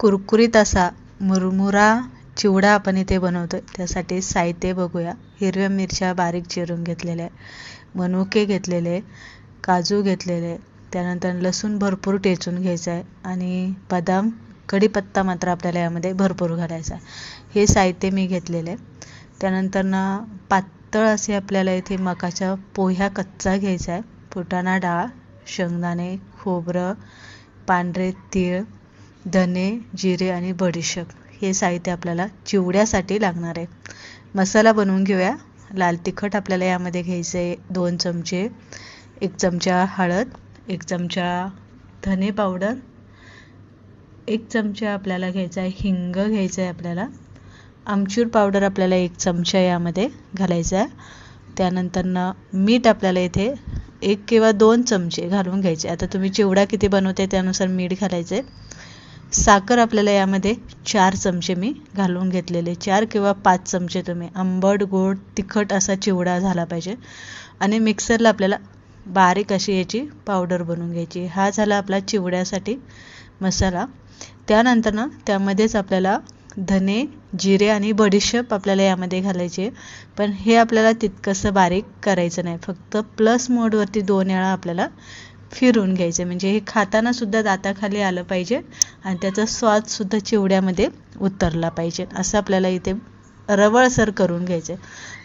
कुरकुरीत असा मुरमुरा चिवडा आपण इथे बनवतो त्यासाठी साहित्य बघूया. हिरव्या मिरच्या बारीक चिरून घेतलेल्या आहे मनुके घेतलेले काजू घेतलेले त्यानंतर लसूण भरपूर टेचून घ्यायचं आहे. आणि बदाम कढीपत्ता मात्र आपल्याला यामध्ये भरपूर घालायचा हे साहित्य मी घेतलेले आहे. त्यानंतर ना पातळ असे आपल्याला इथे मकाच्या पोह्या कच्चा घ्यायचा आहे. फुटाणा डाळ शेंगदाणे खोबरं पांढरे तीळ धने जिरे आणि बडीशेप हे साहित्य आपल्याला चिवड्यासाठी लागणार आहे. मसाला बनवून घेऊया. लाल तिखट आपल्याला यामध्ये घ्यायचं आहे. दोन चमचे एक चमचा हळद एक चमचा धने पावडर एक चमचा आपल्याला घ्यायचा आहे हिंग घ्यायचं आहे आपल्याला. आमचूर पावडर आपल्याला एक चमचा यामध्ये घालायचा आहे. त्यानंतरनं मीठ आपल्याला इथे एक किंवा दोन चमचे घालून घ्यायचे आता तुम्ही चिवडा किती बनवते त्यानुसार मीठ घालायचे साखर आपल्याला यामध्ये चार चमचे मी घालून घेतलेले. चार किंवा पाच चमचे तुम्ही आंबट गोड तिखट असा चिवडा झाला पाहिजे. आणि मिक्सरला आपल्याला बारीक अशी याची पावडर बनवून घ्यायची. हा झाला आपला चिवड्यासाठी मसाला. त्यानंतर ना त्यामध्येच आपल्याला धने जिरे आणि बडीशेप आपल्याला यामध्ये घालायचे पण हे आपल्याला तितकंसं बारीक करायचं नाही. फक्त प्लस मोडवरती दोन वेळा आपल्याला फिरून घ्यायचं. म्हणजे हे खाताना सुद्धा दाताखाली आलं पाहिजे आणि त्याचा स्वाद सुद्धा चिवड्यामध्ये उतरला पाहिजे. असं आपल्याला इथे रवळसर करून घ्यायचं.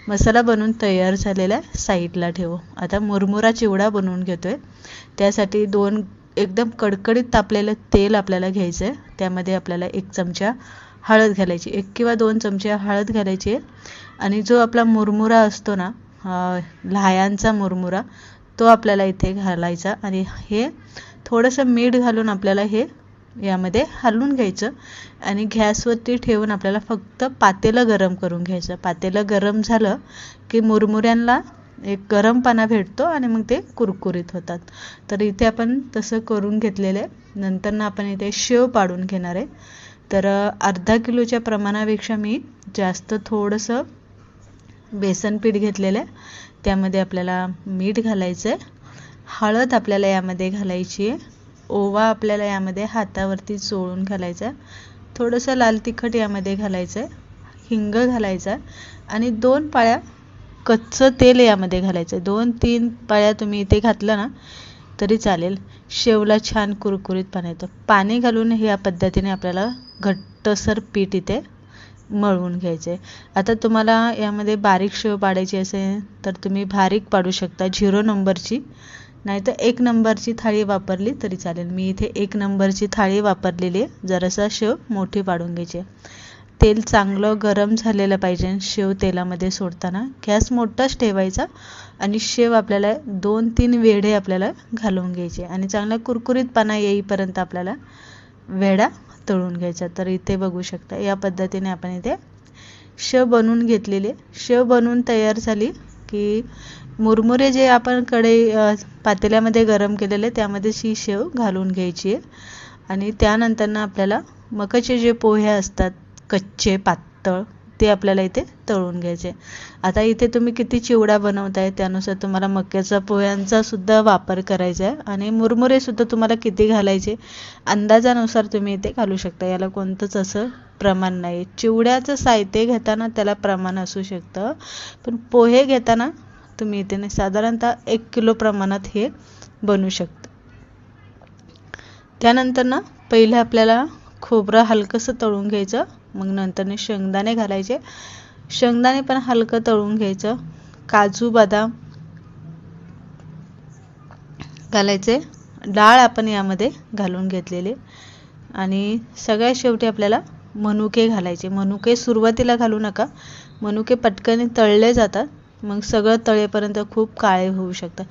मसाला बनवून तयार झालेला साईडला ठेवू. आता मुरमुरा चिवडा बनवून घेतोय. त्यासाठी दोन एकदम कडकडीत तापलेलं तेल आपल्याला घ्यायचं आहे. त्यामध्ये आपल्याला एक चमचा हळद घालायची. एक किंवा दोन चमचे हळद घालायची आणि जो आपला मुरमुरा असतो ना लहायांचा मुरमुरा तो आपल्याला इथे घालायचा आणि हे थोडंसं मीठ घालून आपल्याला हे यामध्ये हलवून घ्यायचं. आणि गॅसवरती ठेवून आपल्याला फक्त पातेलं गरम करून घ्यायचं. पातेलं गरम झालं की मुरमुऱ्यांना एक गरम पाना भेटतो आणि मग ते कुरकुरीत होतात. तर इथे आपण तसं करून घेतलेलं आहे. नंतर आपण इथे शेव पाडून घेणार आहे. तर अर्धा किलोच्या प्रमाणापेक्षा मी जास्त थोडंसं बेसन पीठ घेतलेलं आहे. त्यामध्ये आपल्याला मीठ घालायचं आहे हळद आपल्याला यामध्ये घालायची आहे. ओवा आपल्याला यामध्ये हातावरती चोळून घालायचा आहे थोडंसं लाल तिखट यामध्ये घालायचं आहे हिंग घालायचा आणि दोन पाळ्या कच्चं तेल यामध्ये घालायचं आहे दोन तीन पाळ्या तुम्ही इथे घातलं ना तरी चालेल. शेवला छान कुरकुरीत येतं. पाणी घालून ह्या पद्धतीने आपल्याला घट्टसर पीठ इथे मळवून घ्यायचे. आता तुम्हाला यामध्ये बारीक शेव पाडायची असेल तर तुम्ही बारीक पाडू शकता झिरो नंबरची. नाहीतर एक नंबरची थाळी वापरली तरी चालेल. मी इथे एक नंबरची थाळी वापरलेली आहे. जरासा शेव मोठी पाडून घ्यायची तेल चांगलं गरम झालेलं पाहिजे शेव तेलामध्ये सोडताना. गॅस मोठाच ठेवायचा आणि शेव आपल्याला दोन तीन वेढे आपल्याला घालून घ्यायचे. आणि चांगला कुरकुरीतपणा येईपर्यंत आपल्याला वेढा तळून घ्यायचा. तर इथे बघू शकता या पद्धतीने आपण इथे शेव बनवून घेतलेले. शेव बनवून तयार झाली की मुरमुरे जे आपण कडे पातेल्यामध्ये गरम केलेले त्यामध्ये शी शेव घालून घ्यायची आहे. आणि त्यानंतरनं आपल्याला मकाचे जे पोहे असतात कच्चे पातळ ते आपल्याला इथे तळून घ्यायचे. आता इथे तुम्ही किती चिवडा बनवताय त्यानुसार तुम्हाला मक्याचा पोह्यांचा सुद्धा वापर करायचा आहे आणि मुरमुरे सुद्धा तुम्हाला किती घालायचे अंदाजानुसार तुम्ही इथे घालू शकता. याला कोणतंच असं प्रमाण नाही. चिवड्याचं साहित्य घेताना त्याला प्रमाण असू शकतं पण पोहे घेताना तुम्ही इथे नाही. साधारणतः एक किलो प्रमाणात हे बनू शकतं. त्यानंतर ना पहिलं आपल्याला खोबरं हलकंसं तळून घ्यायचं. मग नंतरने शेंगदाणे घालायचे. शेंगदाणे पण हलकं तळून घ्यायचं. काजू बदाम घालायचे. डाळ आपण यामध्ये घालून घेतलेले. आणि सगळ्यात शेवटी आपल्याला मनुके घालायचे. मनुके सुरुवातीला घालू नका. मनुके पटकन तळले जातात. मग सगळं तळेपर्यंत खूप काळे होऊ शकतात.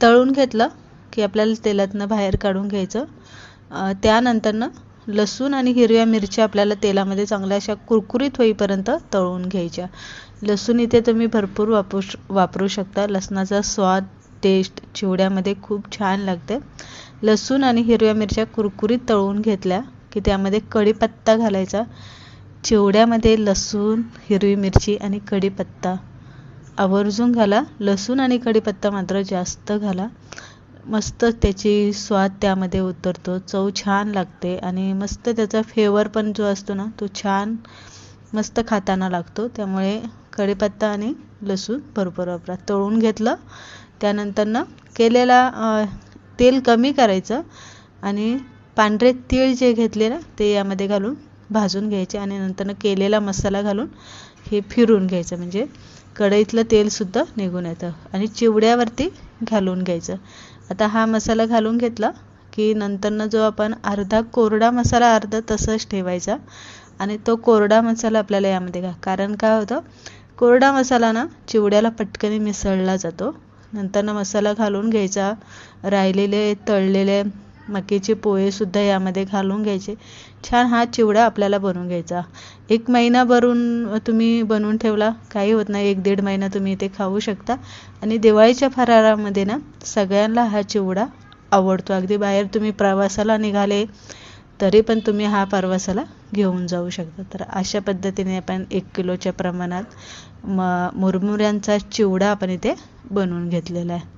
तळून घेतलं की आपल्याला तेलातनं बाहेर काढून घ्यायचं. त्यानंतरनं लसूण आणि हिरव्या मिरच्या आपल्याला तेलामध्ये चांगल्या अशा कुरकुरीत होईपर्यंत तळून घ्यायच्या. लसूण इथे तुम्ही भरपूर वापरू वापरू शकता. लसणाचा स्वाद टेस्ट चिवड्यामध्ये खूप छान लागते. लसूण आणि हिरव्या मिरच्या कुरकुरीत तळून घेतल्या की त्यामध्ये कढीपत्ता घालायचा. चिवड्यामध्ये लसूण हिरवी मिरची आणि कढीपत्ता. आवर्जून घाला. लसूण आणि कढीपत्ता मात्र जास्त घाला. मस्त त्याची स्वाद त्यामध्ये उतरतो. चव छान लागते आणि मस्त त्याचा फ्लेवर पण जो असतो ना तो छान मस्त खाताना लागतो. त्यामुळे कढीपत्ता आणि लसूण भरपूर वापरा. तळून घेतलं त्यानंतरनं केलेला तेल कमी करायचं आणि पांढरे तीळ जे घेतले ना ते यामध्ये घालून भाजून घ्यायचे आणि नंतरनं केलेला मसाला घालून हे फिरून घ्यायचं. म्हणजे कढईतलं तेलसुद्धा निघून येतं. आणि चिवड्यावरती घालून घ्यायचं. आता हा मसाला घालून घेतला की नंतरनं जो आपण अर्धा कोरडा मसाला अर्धा तसंच ठेवायचा. आणि तो कोरडा मसाला आपल्याला यामध्ये घा कारण काय होतं? कोरडा मसाला ना चिवड्याला पटकन मिसळला जातो. नंतरनं मसाला घालून घ्यायचा. राहिलेले तळलेले मकीचे पोहेसुद्धा यामध्ये घालून घ्यायचे. छान हा चिवडा आपल्याला बनवून घ्यायचा. एक महिना भरून तुम्ही बनवून ठेवला काही होत नाही. एक दीड महिना तुम्ही इथे खाऊ शकता. आणि दिवाळीच्या फराळामध्ये ना सगळ्यांना हा चिवडा आवडतो. अगदी बाहेर तुम्ही प्रवासाला निघाले तरी पण तुम्ही हा प्रवासाला घेऊन जाऊ शकता. तर अशा पद्धतीने आपण एक किलोच्या प्रमाणात म मुरमुऱ्यांचा चिवडा आपण इथे बनवून घेतलेला आहे.